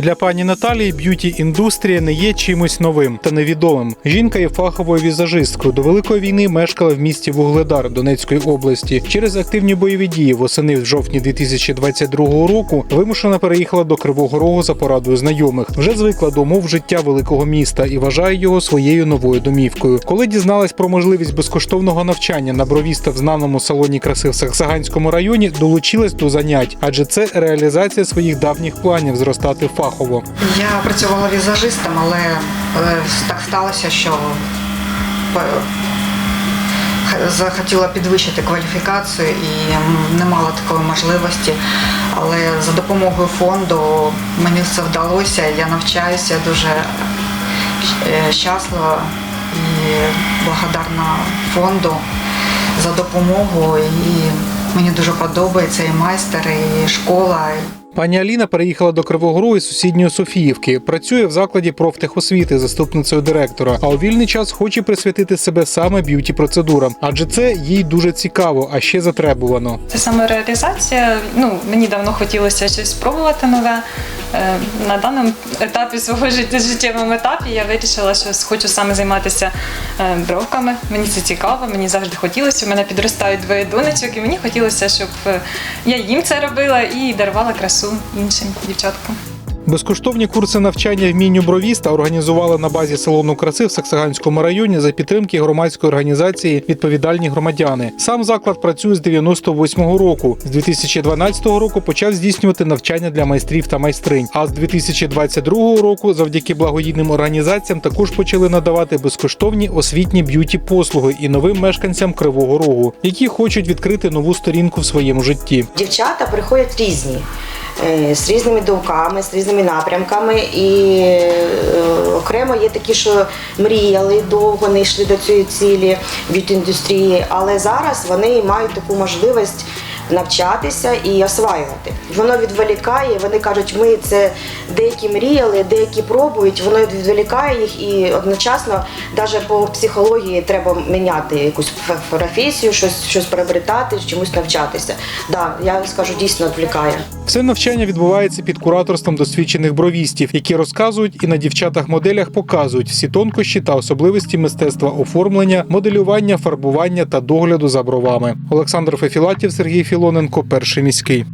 Для пані Наталії б'юті індустрія не є чимось новим та невідомим. Жінка є фаховою візажисткою. До великої війни мешкала в місті Вугледар Донецької області. Через активні бойові дії восени в жовтні 2022 року вимушено переїхала до Кривого Рогу за порадою знайомих. Вже звикла до умов життя великого міста і вважає його своєю новою домівкою. Коли дізналась про можливість безкоштовного навчання на бровіста в знаному салоні краси в Саксаганському районі, долучилась до занять, адже це реалізація своїх давніх планів зростати фахово. Я працювала візажистом, але так сталося, що е, захотіла підвищити кваліфікацію і не мала такої можливості. Але за допомогою фонду мені це вдалося. Я навчаюся дуже е, щаслива і благодарна фонду за допомогу. І мені дуже подобається і майстер, і школа. Пані Аліна переїхала до Кривого Рогу із сусідньої Софіївки. Працює в закладі профтехосвіти заступницею директора. А у вільний час хоче присвятити себе саме б'юті процедурам, адже це їй дуже цікаво, а ще затребувано. Це самореалізація. Ну, мені давно хотілося щось спробувати нове. Е, На даному етапі свого життя, життєвому етапі я вирішила, що хочу саме займатися е, бровками. Мені це цікаво, мені завжди хотілося. У мене підростають двоє донечок, і мені хотілося, щоб е, я їм це робила і дарувала красу іншим дівчаткам. Безкоштовні курси навчання вмінню бровіста організували на базі салону краси в Саксаганському районі за підтримки громадської організації Відповідальні громадяни. Сам заклад працює з 98-го року. З 2012 року почав здійснювати навчання для майстрів та майстринь. А з 2022 року, завдяки благодійним організаціям, також почали надавати безкоштовні освітні б'юті послуги і новим мешканцям Кривого Рогу, які хочуть відкрити нову сторінку в своєму житті. Дівчата приходять різні. Е, З різними думками, з різними напрямками, і е, окремо є такі, що мріяли довго, не йшли до цієї цілі від індустрії, але зараз вони мають таку можливість навчатися і осваювати. Воно відволікає, вони кажуть, ми це деякі мріяли, деякі пробують, воно відволікає їх і одночасно навіть по психології треба міняти якусь професію, щось, щось приобретати, чомусь навчатися. Да, я скажу, дійсно відволікає. Все навчання відбувається під кураторством досвідчених бровістів, які розказують і на дівчатах-моделях показують всі тонкощі та особливості мистецтва оформлення, моделювання, фарбування та догляду за бровами. Олександр Фефілатів, Сергій Філоненко, перший міський.